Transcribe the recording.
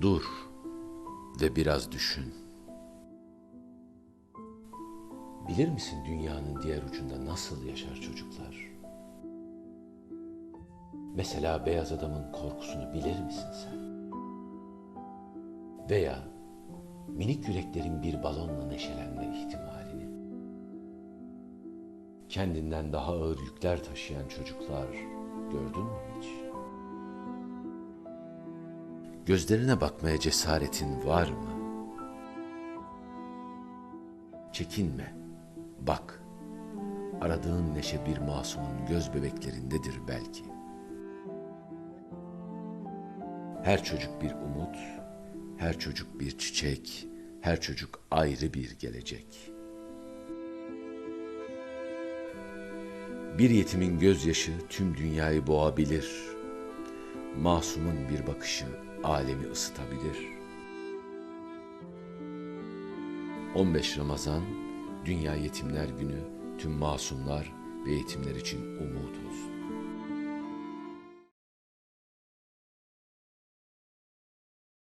Dur ve biraz düşün. Bilir misin dünyanın diğer ucunda nasıl yaşar çocuklar? Mesela beyaz adamın korkusunu bilir misin sen? Veya minik yüreklerin bir balonla neşelenme ihtimalini. Kendinden daha ağır yükler taşıyan çocuklar gördün mü hiç? Gözlerine bakmaya cesaretin var mı? Çekinme, bak. Aradığın neşe bir masumun göz bebeklerindedir belki. Her çocuk bir umut, her çocuk bir çiçek, her çocuk ayrı bir gelecek. Bir yetimin gözyaşı tüm dünyayı boğabilir. Masumun bir bakışı alemi ısıtabilir. 15 Ramazan Dünya Yetimler Günü tüm masumlar ve yetimler için umut olsun.